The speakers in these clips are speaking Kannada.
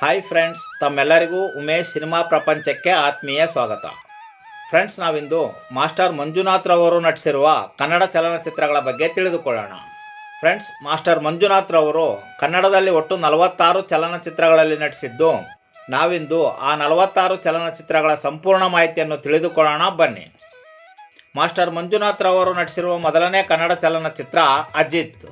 ಹಾಯ್ ಫ್ರೆಂಡ್ಸ್ ತಮ್ಮೆಲ್ಲರಿಗೂ ಉಮೇಶ್ ಸಿನಿಮಾ ಪ್ರಪಂಚಕ್ಕೆ ಆತ್ಮೀಯ ಸ್ವಾಗತ. ಫ್ರೆಂಡ್ಸ್ ನಾವಿಂದು ಮಾಸ್ಟರ್ ಮಂಜುನಾಥ್ ರವರು ನಟಿಸಿರುವ ಕನ್ನಡ ಚಲನಚಿತ್ರಗಳ ಬಗ್ಗೆ ತಿಳಿದುಕೊಳ್ಳೋಣ. ಫ್ರೆಂಡ್ಸ್ ಮಾಸ್ಟರ್ ಮಂಜುನಾಥ್ ರವರು ಕನ್ನಡದಲ್ಲಿ ಒಟ್ಟು ನಲವತ್ತಾರು ಚಲನಚಿತ್ರಗಳಲ್ಲಿ ನಟಿಸಿದ್ದು, ನಾವಿಂದು ಆ ನಲವತ್ತಾರು ಚಲನಚಿತ್ರಗಳ ಸಂಪೂರ್ಣ ಮಾಹಿತಿಯನ್ನು ತಿಳಿದುಕೊಳ್ಳೋಣ, ಬನ್ನಿ. ಮಾಸ್ಟರ್ ಮಂಜುನಾಥ್ ರವರು ನಟಿಸಿರುವ ಮೊದಲನೇ ಕನ್ನಡ ಚಲನಚಿತ್ರ ಅಜಿತ್.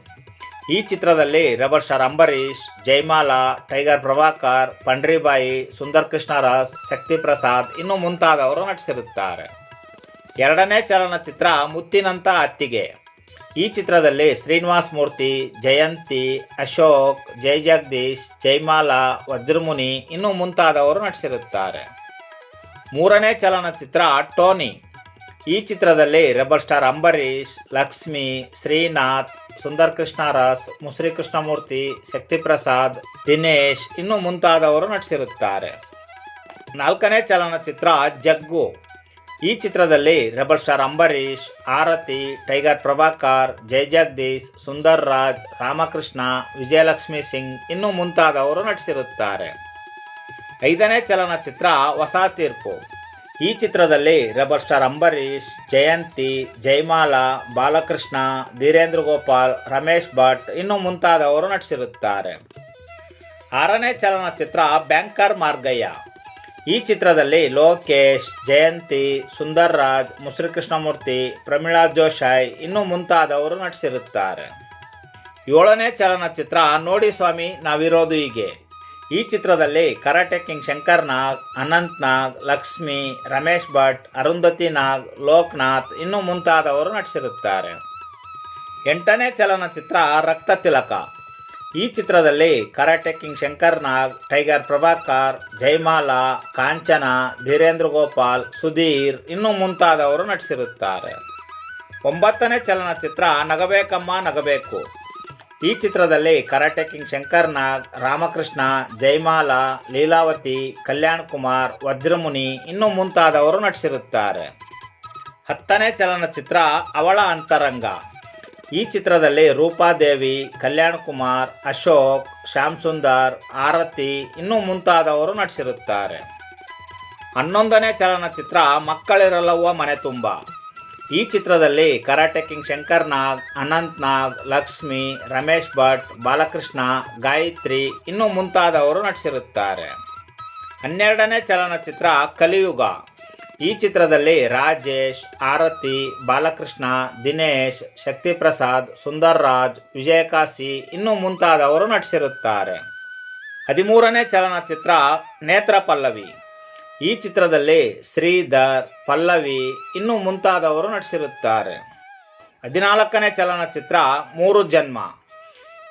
ಈ ಚಿತ್ರದಲ್ಲಿ rebel star Ambareesh Jayamala tiger Prabhakar, Pandaribai Sundar Krishnaurs Shakti Prasad ಇನ್ನು ಮುಂತಾದವರು ನಟಿಸಿರುತ್ತಾರೆ. ಎರಡನೇ ಚಲನಚಿತ್ರ ಮುತ್ತಿನಂತ ಅತ್ತಿಗೆ ಈ ಚಿತ್ರದಲ್ಲಿ ಶ್ರೀನಿವಾಸ್ ಮೂರ್ತಿ, ಜಯಂತಿ, ಅಶೋಕ್ ಜೈ ಜಗದೀಶ್ ಜೈಮಾಲಾ ವಜ್ರಮುನಿ ಇನ್ನು ಮುಂತಾದವರು ನಟಿಸಿರುತ್ತಾರೆ. ಮೂರನೇ ಚಲನಚಿತ್ರ ಟೋನಿ. ಈ ಚಿತ್ರದಲ್ಲಿ ರೆಬರ್ ಸ್ಟಾರ್ ಅಂಬರೀಶ್ ಲಕ್ಷ್ಮಿ, ಶ್ರೀನಾಥ್ ಸುಂದರ್ ಕೃಷ್ಣರಾಸ್ ಮುಸ್ರಿ ಕೃಷ್ಣಮೂರ್ತಿ ಶಕ್ತಿ ಪ್ರಸಾದ್ ದಿನೇಶ್ ಇನ್ನು ಮುಂತಾದವರು ನಟಿಸಿರುತ್ತಾರೆ. ನಾಲ್ಕನೇ ಚಲನಚಿತ್ರ ಜಗ್ಗು. ಈ ಚಿತ್ರದಲ್ಲಿ rebel star Ambareesh, Aarathi, tiger Prabhakar, Jai Jagadish, Sundar Raj, Ramakrishna, Vijayalakshmi Singh ಇನ್ನು ಮುಂತಾದವರು ನಟಿಸಿರುತ್ತಾರೆ. ಐದನೇ ಚಲನಚಿತ್ರ ಹೊಸ ತೀರ್ಪು. ಈ ಚಿತ್ರದಲ್ಲಿ ರಬರ್ ಸ್ಟಾರ್ ಅಂಬರೀಷ್, ಜಯಂತಿ, ಜಯಮಾಲಾ, ಬಾಲಕೃಷ್ಣ, ಧೀರೇಂದ್ರ ಗೋಪಾಲ್, ರಮೇಶ್ ಭಟ್ ಇನ್ನು ಮುಂತಾದವರು ನಟಿಸಿರುತ್ತಾರೆ. ಆರನೇ ಚಲನಚಿತ್ರ ಬ್ಯಾಂಕರ್ ಮಾರ್ಗಯ್ಯ. ಈ ಚಿತ್ರದಲ್ಲಿ ಲೋಕೇಶ್, ಜಯಂತಿ ಸುಂದರ್ ರಾಜ್ ಮುಸ್ರಿ ಕೃಷ್ಣಮೂರ್ತಿ ಪ್ರಮೀಳಾ ಜೋಶಾಯ್ ಇನ್ನು ಮುಂತಾದವರು ನಟಿಸಿರುತ್ತಾರೆ. ಏಳನೇ ಚಲನಚಿತ್ರ ನೋಡಿ ಸ್ವಾಮಿ, ನಾವಿರೋದು ಹೀಗೆ. ಈ ಚಿತ್ರದಲ್ಲಿ ಕರಾಟೆ ಕಿಂಗ್ ಶಂಕರ್ ನಾಗ್, ಅನಂತ್ ನಾಗ್, ಲಕ್ಷ್ಮಿ, ರಮೇಶ್ ಭಟ್, ಅರುಂಧತಿ ನಾಗ್, ಲೋಕ್ನಾಥ್ ಇನ್ನು ಮುಂತಾದವರು ನಟಿಸಿರುತ್ತಾರೆ. ಎಂಟನೇ ಚಲನಚಿತ್ರ ರಕ್ತ ತಿಲಕ. ಈ ಚಿತ್ರದಲ್ಲಿ karate king Shankar Nag, tiger Prabhakar, Jayamala, Kanchana, Dheerendra Gopal, Sudheer ಇನ್ನು ಮುಂತಾದವರು ನಟಿಸಿರುತ್ತಾರೆ. ಒಂಬತ್ತನೇ ಚಲನಚಿತ್ರ ನಗಬೇಕಮ್ಮ ನಗಬೇಕು. ಈ ಚಿತ್ರದಲ್ಲಿ ಕರಾಟೆ ಕಿಂಗ್ ನಾಗ್ ರಾಮಕೃಷ್ಣ, ಜಯಮಾಲಾ, ಲೀಲಾವತಿ, ಕಲ್ಯಾಣ್ ಕುಮಾರ್, ವಜ್ರಮುನಿ ಇನ್ನೂ ಮುಂತಾದವರು ನಟಿಸಿರುತ್ತಾರೆ. ಹತ್ತನೇ ಚಲನಚಿತ್ರ ಅವಳ ಅಂತರಂಗ. ಈ ಚಿತ್ರದಲ್ಲಿ ರೂಪಾದೇವಿ ಕಲ್ಯಾಣ್ ಕುಮಾರ್, ಅಶೋಕ್, ಶ್ಯಾಮ್ ಸುಂದರ್, ಆರತಿ ಇನ್ನೂ ಮುಂತಾದವರು ನಟಿಸಿರುತ್ತಾರೆ. ಹನ್ನೊಂದನೇ ಚಲನಚಿತ್ರ ಮಕ್ಕಳಿರಲವ್ವ ಮನೆ ತುಂಬ. ಈ ಚಿತ್ರದಲ್ಲಿ ಕರಾಟೆ ಕಿಂಗ್ ಶಂಕರ್ ನಾಗ್, ಅನಂತ್ ನಾಗ್, ಲಕ್ಷ್ಮಿ, ರಮೇಶ್ ಭಟ್, ಬಾಲಕೃಷ್ಣ, ಗಾಯತ್ರಿ ಇನ್ನೂ ಮುಂತಾದವರು ನಟಿಸಿರುತ್ತಾರೆ. ಹನ್ನೆರಡನೇ ಚಲನಚಿತ್ರ ಕಲಿಯುಗ. ಈ ಚಿತ್ರದಲ್ಲಿ ರಾಜೇಶ್, ಆರತಿ, ಬಾಲಕೃಷ್ಣ, ದಿನೇಶ್ ಶಕ್ತಿ ಪ್ರಸಾದ್ ಸುಂದರ್ ರಾಜ್ ವಿಜಯಕಾಶಿ ಇನ್ನೂ ಮುಂತಾದವರು ನಟಿಸಿರುತ್ತಾರೆ. ಹದಿಮೂರನೇ ಚಲನಚಿತ್ರ ನೇತ್ರ ಪಲ್ಲವಿ. ಈ ಚಿತ್ರದಲ್ಲಿ ಶ್ರೀಧರ್, ಪಲ್ಲವಿ ಇನ್ನೂ ಮುಂತಾದವರು ನಟಿಸಿರುತ್ತಾರೆ. ಹದಿನಾಲ್ಕನೇ ಚಲನಚಿತ್ರ ಮೂರು ಜನ್ಮ.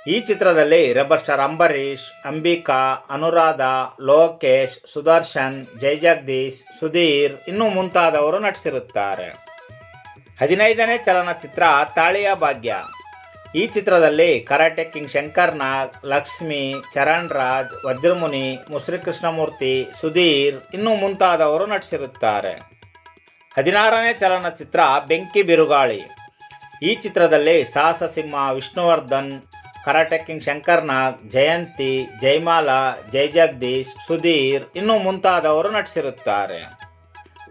ಈ ಚಿತ್ರದಲ್ಲಿ ರಬ್ಬರ್ ಸ್ಟಾರ್ ಅಂಬರೀಷ್, ಅಂಬಿಕಾ, ಅನುರಾಧ, ಲೋಕೇಶ್, ಸುದರ್ಶನ್ ಜೈ ಜಗದೀಶ್ ಸುಧೀರ್ ಇನ್ನೂ ಮುಂತಾದವರು ನಟಿಸಿರುತ್ತಾರೆ. ಹದಿನೈದನೇ ಚಲನಚಿತ್ರ ತಾಳಿಯ ಭಾಗ್ಯ. ಈ ಚಿತ್ರದಲ್ಲಿ ಕರಾಟೆ ಕಿಂಗ್ ಶಂಕರ್ ನಾಗ್ ಲಕ್ಷ್ಮಿ ಚರಣ್ ರಾಜ್ ವಜ್ರಮುನಿ ಮುಸ್ರಿ ಕೃಷ್ಣಮೂರ್ತಿ ಸುಧೀರ್ ಇನ್ನು ಮುಂತಾದವರು ನಟಿಸಿರುತ್ತಾರೆ. ಹದಿನಾರನೇ ಚಲನಚಿತ್ರ ಬೆಂಕಿ ಬಿರುಗಾಳಿ. ಈ ಚಿತ್ರದಲ್ಲಿ ಸಾಹಸ ಸಿಂಹ ವಿಷ್ಣುವರ್ಧನ್, ಕರಾಟೆ ಕಿಂಗ್ ಶಂಕರ್ ನಾಗ್ ಜಯಂತಿ, ಜಯಮಾಲಾ ಜೈ ಜಗದೀಶ್, ಸುಧೀರ್ ಇನ್ನು ಮುಂತಾದವರು ನಟಿಸಿರುತ್ತಾರೆ.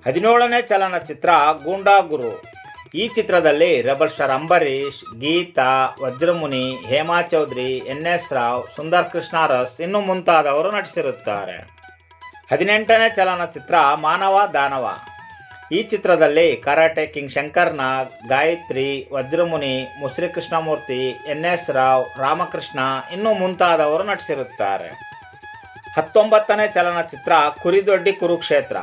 ಹದಿನೇಳನೇ ಚಲನಚಿತ್ರ ಗೂಂಡಾ ಗುರು ಈ ಚಿತ್ರದಲ್ಲಿ rebel star Ambareesh, Geetha, Vajramuni, Hema Chaudhary, N S Rao, Sundar Krishnaurs ಇನ್ನು ಮುಂತಾದವರು ನಟಿಸಿರುತ್ತಾರೆ. ಹದಿನೆಂಟನೇ ಚಲನಚಿತ್ರ ಮಾನವ ದಾನವ. ಈ ಚಿತ್ರದಲ್ಲಿ karate king Shankar Nag Gayathri, Vajramuni, Musuri Krishnamurthy, N S Rao, Ramakrishna ಇನ್ನು ಮುಂತಾದವರು ನಟಿಸಿರುತ್ತಾರೆ. ಹತ್ತೊಂಬತ್ತನೇ ಚಲನಚಿತ್ರ ಕುರಿದೊಡ್ಡಿ ಕುರುಕ್ಷೇತ್ರ.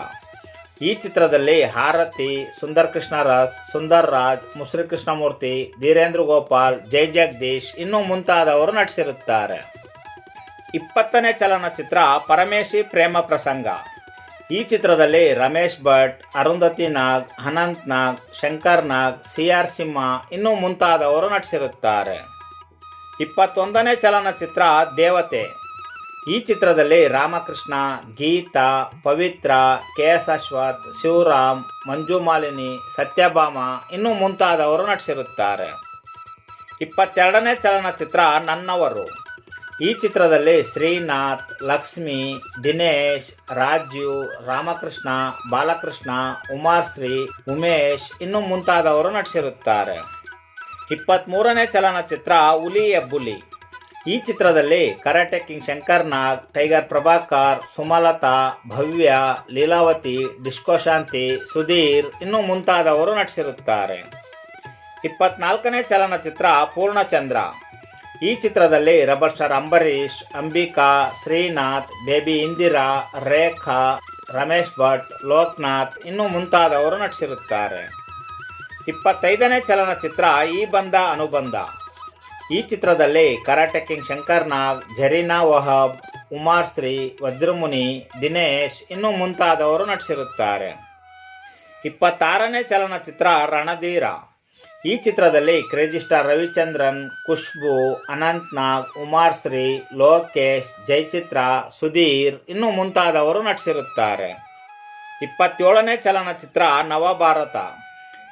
ಈ ಚಿತ್ರದಲ್ಲಿ ಹಾರತಿ ಸುಂದರ್ ಕೃಷ್ಣರಾಜ್ ಸುಂದರ್ ರಾಜ್ ಮುಸ್ರಿ ಕೃಷ್ಣಮೂರ್ತಿ ಧೀರೇಂದ್ರ ಗೋಪಾಲ್, ಜೈ ಜಗದೀಶ್ ಇನ್ನೂ ಮುಂತಾದವರು ನಟಿಸಿರುತ್ತಾರೆ. ಇಪ್ಪತ್ತನೇ ಚಲನಚಿತ್ರ ಪರಮೇಶಿ ಪ್ರೇಮ ಪ್ರಸಂಗ. ಈ ಚಿತ್ರದಲ್ಲಿ ರಮೇಶ್ ಭಟ್, ಅರುಂಧತಿ ನಾಗ್, ಅನಂತ್ ನಾಗ್, ಶಂಕರ್ ನಾಗ್ ಸಿ ಆರ್ ಸಿಂಹ ಇನ್ನೂ ಮುಂತಾದವರು ನಟಿಸಿರುತ್ತಾರೆ. ಇಪ್ಪತ್ತೊಂದನೇ ಚಲನಚಿತ್ರ ದೇವತೆ. ಈ ಚಿತ್ರದಲ್ಲಿ ರಾಮಕೃಷ್ಣ, ಗೀತಾ, ಪವಿತ್ರ ಕೆ ಎಸ್ ಅಶ್ವಥ್ ಶಿವರಾಮ್, ಮಂಜು ಮಾಲಿನಿ, ಸತ್ಯಭಾಮ ಇನ್ನೂ ಮುಂತಾದವರು ನಟಿಸಿರುತ್ತಾರೆ. ಇಪ್ಪತ್ತೆರಡನೇ ಚಲನಚಿತ್ರ ನನ್ನವರು. ಈ ಚಿತ್ರದಲ್ಲಿ ಶ್ರೀನಾಥ್, ಲಕ್ಷ್ಮಿ, ದಿನೇಶ್, ರಾಜೀವ್, ರಾಮಕೃಷ್ಣ, ಬಾಲಕೃಷ್ಣ, ಉಮಾಶ್ರೀ, ಉಮೇಶ್ ಇನ್ನೂ ಮುಂತಾದವರು ನಟಿಸಿರುತ್ತಾರೆ. ಇಪ್ಪತ್ತ್ಮೂರನೇ ಚಲನಚಿತ್ರ ಹುಲಿ ಎಬ್ಬುಲಿ. ಈ ಚಿತ್ರದಲ್ಲಿ karate king Shankar Nag tiger Prabhakar, Sumalatha, Bhavya, Leelavathi, disco Shanti, Sudheer ಇನ್ನು ಮುಂತಾದವರು ನಟಿಸಿರುತ್ತಾರೆ. ಇಪ್ಪತ್ನಾಲ್ಕನೇ ಚಲನಚಿತ್ರ ಪೂರ್ಣಚಂದ್ರ. ಈ ಚಿತ್ರದಲ್ಲಿ rebel star Ambareesh, Ambika, Srinath, baby Indira, Rekha, Ramesh Bhat, Lokanath ಇನ್ನು ಮುಂತಾದವರು ನಟಿಸಿರುತ್ತಾರೆ. ಇಪ್ಪತ್ತೈದನೇ ಚಲನಚಿತ್ರ ಈ ಬಂದ ಅನುಬಂಧ. ಈ ಚಿತ್ರದಲ್ಲಿ karate king Shankar Nag Zarina Wahab, Umashree, Vajramuni, Dinesh ಇನ್ನೂ ಮುಂತಾದವರು ನಟಿಸಿರುತ್ತಾರೆ. ಇಪ್ಪತ್ತಾರನೇ ಚಲನಚಿತ್ರ ರಣಧೀರ. ಈ ಚಿತ್ರದಲ್ಲಿ crazy star Ravichandran, Khushbu Ananth Nag Umashree, Lokesh Jayachitra Sudheer ಇನ್ನೂ ಮುಂತಾದವರು ನಟಿಸಿರುತ್ತಾರೆ. ಇಪ್ಪತ್ತೇಳನೇ ಚಲನಚಿತ್ರ ನವಭಾರತ.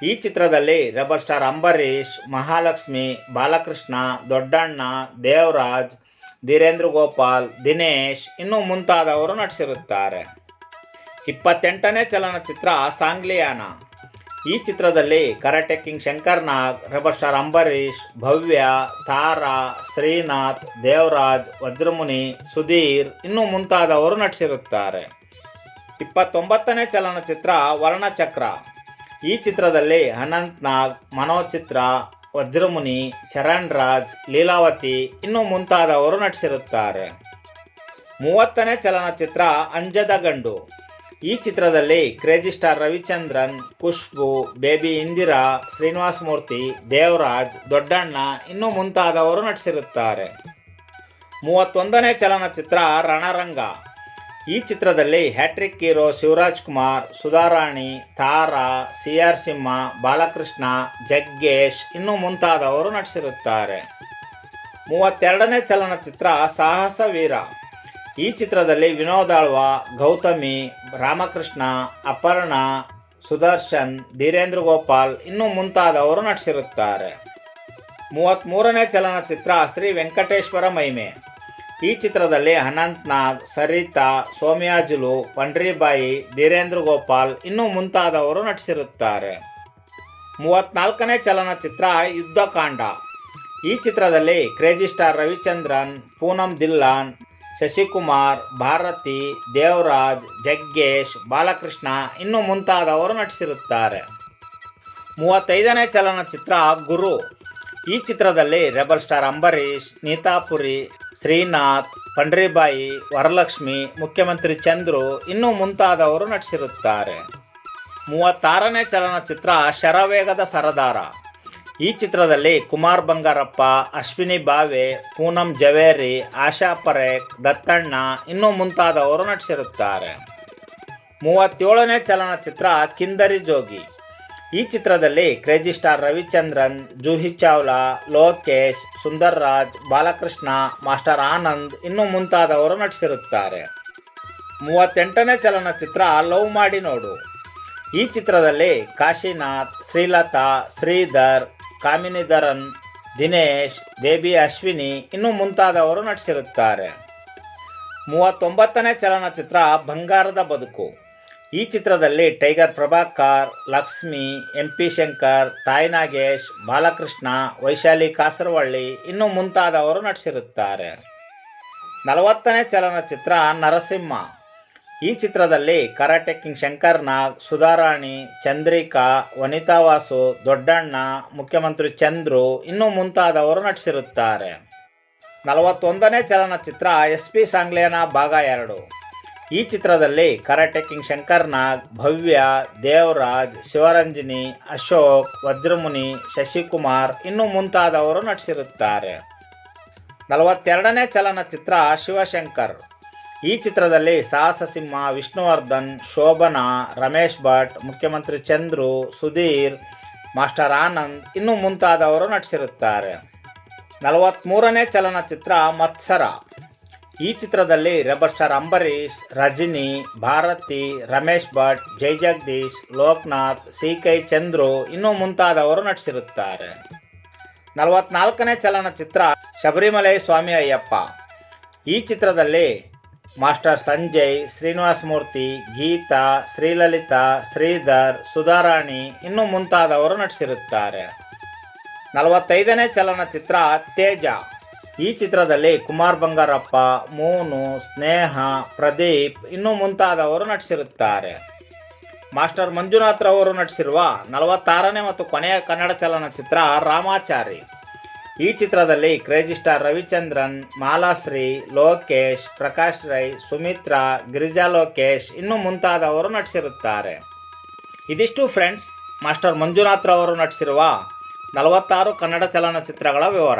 ಈ ಚಿತ್ರದಲ್ಲಿ ರಬ್ಬರ್ ಸ್ಟಾರ್ ಅಂಬರೀಷ್, ಮಹಾಲಕ್ಷ್ಮಿ, ಬಾಲಕೃಷ್ಣ, ದೊಡ್ಡಣ್ಣ, ದೇವರಾಜ್, ಧೀರೇಂದ್ರ ಗೋಪಾಲ್, ದಿನೇಶ್ ಇನ್ನೂ ಮುಂತಾದವರು ನಟಿಸಿರುತ್ತಾರೆ. ಇಪ್ಪತ್ತೆಂಟನೇ ಚಲನಚಿತ್ರ ಸಾಂಗ್ಲಿಯಾನ. ಈ ಚಿತ್ರದಲ್ಲಿ karate king Shankar Nag, rebel star Ambareesh, Bhavya, Thara, Srinath, Devaraj, Vajramuni, Sudheer ಇನ್ನೂ ಮುಂತಾದವರು ನಟಿಸಿರುತ್ತಾರೆ. ಇಪ್ಪತ್ತೊಂಬತ್ತನೇ ಚಲನಚಿತ್ರ ವರ್ಣಚಕ್ರ. ಈ ಚಿತ್ರದಲ್ಲಿ ಅನಂತ್ ನಾಗ್ ಮನೋಜ್ ವಜ್ರಮುನಿ ಚರಣ್ ರಾಜ್ ಲೀಲಾವತಿ ಇನ್ನು ಮುಂತಾದವರು ನಟಿಸಿರುತ್ತಾರೆ. ಮೂವತ್ತನೇ ಚಲನಚಿತ್ರ ಅಂಜದ ಗಂಡು. ಈ ಚಿತ್ರದಲ್ಲಿ crazy star Ravichandran Khushbu baby Indira, Srinivasa Murthy, Devaraj, Doddanna ಇನ್ನು ಮುಂತಾದವರು ನಟಿಸಿರುತ್ತಾರೆ. ಮೂವತ್ತೊಂದನೇ ಚಲನಚಿತ್ರ ರಣರಂಗ. ಈ ಚಿತ್ರದಲ್ಲಿ hattrick hero Shivaraj Kumar, Sudharani, Tara, C R Simha, Balakrishna, Jaggesh ಇನ್ನು ಮುಂತಾದವರು ನಟಿಸಿರುತ್ತಾರೆ. ಮೂವತ್ತೆರಡನೇ ಚಲನಚಿತ್ರ ಸಾಹಸ ವೀರ. ಈ ಚಿತ್ರದಲ್ಲಿ ವಿನೋದ್ ಆಳ್ವ, ಗೌತಮಿ, ರಾಮಕೃಷ್ಣ, ಅಪರ್ಣ, ಸುದರ್ಶನ್, ಧೀರೇಂದ್ರ ಗೋಪಾಲ್ ಇನ್ನು ಮುಂತಾದವರು ನಟಿಸಿರುತ್ತಾರೆ. ಮೂವತ್ತ್ಮೂರನೇ ಚಲನಚಿತ್ರ ಶ್ರೀ ವೆಂಕಟೇಶ್ವರ ಮಹಿಮೆ. ಈ ಚಿತ್ರದಲ್ಲಿ ಅನಂತ್ ನಾಗ್ ಸರಿತಾ, ಸೋಮ್ಯಾಜುಲು, ಪಂಡ್ರಿಬಾಯಿ, ಧೀರೇಂದ್ರ ಗೋಪಾಲ್ ಇನ್ನೂ ಮುಂತಾದವರು ನಟಿಸಿರುತ್ತಾರೆ. ಮೂವತ್ನಾಲ್ಕನೇ ಚಲನಚಿತ್ರ ಯುದ್ಧಕಾಂಡ. ಈ ಚಿತ್ರದಲ್ಲಿ ಕ್ರೇಜಿ ಸ್ಟಾರ್ ರವಿಚಂದ್ರನ್, ಪೂನಂ ದಿಲ್ಲಾನ್, ಶಶಿಕುಮಾರ್, ಭಾರತಿ, ದೇವರಾಜ್, ಜಗ್ಗೇಶ್, ಬಾಲಕೃಷ್ಣ ಇನ್ನೂ ಮುಂತಾದವರು ನಟಿಸಿರುತ್ತಾರೆ. ಮೂವತ್ತೈದನೇ ಚಲನಚಿತ್ರ ಗುರು. ಈ ಚಿತ್ರದಲ್ಲಿ ರೆಬಲ್ ಸ್ಟಾರ್ ಅಂಬರೀಶ್ ನೀತಾಪುರಿ ಶ್ರೀನಾಥ್, ಪಂಡ್ರಿಬಾಯಿ, ವರಲಕ್ಷ್ಮಿ, ಮುಖ್ಯಮಂತ್ರಿ ಚಂದ್ರು ಇನ್ನೂ ಮುಂತಾದವರು ನಟಿಸಿರುತ್ತಾರೆ. ಮೂವತ್ತಾರನೇ ಚಲನಚಿತ್ರ ಶರವೇಗದ ಸರದಾರ. ಈ ಚಿತ್ರದಲ್ಲಿ ಕುಮಾರ್ ಬಂಗಾರಪ್ಪ, ಅಶ್ವಿನಿ ಬಾವೆ, ಪೂನಂ ಜವೇರಿ, ಆಶಾ ಪರೇಖ್, ದತ್ತಣ್ಣ ಇನ್ನೂ ಮುಂತಾದವರು ನಟಿಸಿರುತ್ತಾರೆ. ಮೂವತ್ತೇಳನೇ ಚಲನಚಿತ್ರ ಕಿಂದರಿ ಜೋಗಿ. ಈ ಚಿತ್ರದಲ್ಲಿ crazy star Ravichandran, Juhi Chawla, Lokesh Sundar Raj Balakrishna, master Anand ಇನ್ನು ಮುಂತಾದವರು ನಟಿಸಿರುತ್ತಾರೆ. ಮೂವತ್ತೆಂಟನೇ ಚಲನಚಿತ್ರ ಲವ್ ಮಾಡಿ ನೋಡು. ಈ ಚಿತ್ರದಲ್ಲಿ ಕಾಶಿನಾಥ್, ಶ್ರೀಲತಾ, ಶ್ರೀಧರ್, ಕಾಮಿನಿಧರನ್, ದಿನೇಶ್ ಬೇಬಿ ಅಶ್ವಿನಿ ಇನ್ನು ಮುಂತಾದವರು ನಟಿಸಿರುತ್ತಾರೆ. ಮೂವತ್ತೊಂಬತ್ತನೇ ಚಲನಚಿತ್ರ ಬಂಗಾರದ ಬದುಕು. ಈ ಚಿತ್ರದಲ್ಲಿ tiger Prabhakar, Lakshmi, N P Shankar, Thayi Nagesh, Balakrishna, Vaishali Kasaravalli ಇನ್ನು ಮುಂತಾದವರು ನಟಿಸಿರುತ್ತಾರೆ. ನಲವತ್ತನೇ ಚಲನಚಿತ್ರ ನರಸಿಂಹ. ಈ ಚಿತ್ರದಲ್ಲಿ ಕರಾಟೆ ಕಿಂಗ್ ಶಂಕರ್ ನಾಗ್, ಸುಧಾರಾಣಿ, ಚಂದ್ರಿಕಾ, ವನಿತಾ ವಾಸು, ದೊಡ್ಡಣ್ಣ, ಮುಖ್ಯಮಂತ್ರಿ ಚಂದ್ರು ಇನ್ನೂ ಮುಂತಾದವರು ನಟಿಸಿರುತ್ತಾರೆ. ನಲವತ್ತೊಂದನೇ ಚಲನಚಿತ್ರ ಎಸ್ ಪಿ ಸಾಂಗ್ಲೇನ ಭಾಗ ಎರಡು. ಈ ಚಿತ್ರದಲ್ಲಿ ಕರಾಟೆ ಕಿಂಗ್ ಶಂಕರ್ ನಾಗ್, ಭವ್ಯ, ದೇವರಾಜ್, ಶಿವರಂಜನಿ, ಅಶೋಕ್, ವಜ್ರಮುನಿ, ಶಶಿಕುಮಾರ್ ಇನ್ನು ಮುಂತಾದವರು ನಟಿಸಿರುತ್ತಾರೆ. ನಲವತ್ತೆರಡನೇ ಚಲನಚಿತ್ರ ಶಿವಶಂಕರ್. ಈ ಚಿತ್ರದಲ್ಲಿ ಸಾಹಸ ಸಿಂಹ ವಿಷ್ಣುವರ್ಧನ್, ಶೋಭನಾ, ರಮೇಶ್ ಭಟ್, ಮುಖ್ಯಮಂತ್ರಿ ಚಂದ್ರು, ಸುಧೀರ್, ಮಾಸ್ಟರ್ ಆನಂದ್ ಇನ್ನು ಮುಂತಾದವರು ನಟಿಸಿರುತ್ತಾರೆ. ನಲವತ್ತ್ಮೂರನೇ ಚಲನಚಿತ್ರ ಮತ್ಸರ. ಈ ಚಿತ್ರದಲ್ಲಿ rebel star Ambareesh Rajani, Bharathi, Ramesh Bhat, Jai Jagadish, Lokanath C K Chandru ಇನ್ನೂ ಮುಂತಾದವರು ನಟಿಸಿರುತ್ತಾರೆ. ನಲವತ್ನಾಲ್ಕನೇ ಚಲನಚಿತ್ರ ಶಬರಿಮಲೆ ಸ್ವಾಮಿ ಅಯ್ಯಪ್ಪ ಈ ಚಿತ್ರದಲ್ಲಿ ಮಾಸ್ಟರ್ ಸಂಜಯ್, ಶ್ರೀನಿವಾಸ ಮೂರ್ತಿ, ಗೀತಾ, ಶ್ರೀಲಲಿತಾ, ಶ್ರೀಧರ್, ಸುಧಾರಾಣಿ ಇನ್ನೂ ಮುಂತಾದವರು ನಟಿಸಿರುತ್ತಾರೆ. ನಲವತ್ತೈದನೇ ಚಲನಚಿತ್ರ ತೇಜ. ಈ ಚಿತ್ರದಲ್ಲಿ ಕುಮಾರ್ ಬಂಗಾರಪ್ಪ, ಮೋನು, ಸ್ನೇಹ, ಪ್ರದೀಪ್ ಇನ್ನು ಮುಂತಾದವರು ನಟಿಸಿರುತ್ತಾರೆ. ಮಾಸ್ಟರ್ ಮಂಜುನಾಥ್ ರವರು ನಟಿಸಿರುವ ನಲವತ್ತಾರನೇ ಮತ್ತು ಕೊನೆಯ ಕನ್ನಡ ಚಲನಚಿತ್ರ ರಾಮಾಚಾರಿ. ಈ ಚಿತ್ರದಲ್ಲಿ ಕ್ರೇಜಿ ಸ್ಟಾರ್ ರವಿಚಂದ್ರನ್, ಮಾಲಾಶ್ರೀ, ಲೋಕೇಶ್, ಪ್ರಕಾಶ್ ರೈ, ಸುಮಿತ್ರಾ, ಗಿರಿಜಾ ಲೋಕೇಶ್ ಇನ್ನು ಮುಂತಾದವರು ನಟಿಸಿರುತ್ತಾರೆ. ಇದಿಷ್ಟು ಫ್ರೆಂಡ್ಸ್, ಮಾಸ್ಟರ್ ಮಂಜುನಾಥ್ ರವರು ನಟಿಸಿರುವ ನಲವತ್ತಾರು ಕನ್ನಡ ಚಲನಚಿತ್ರಗಳ ವಿವರ.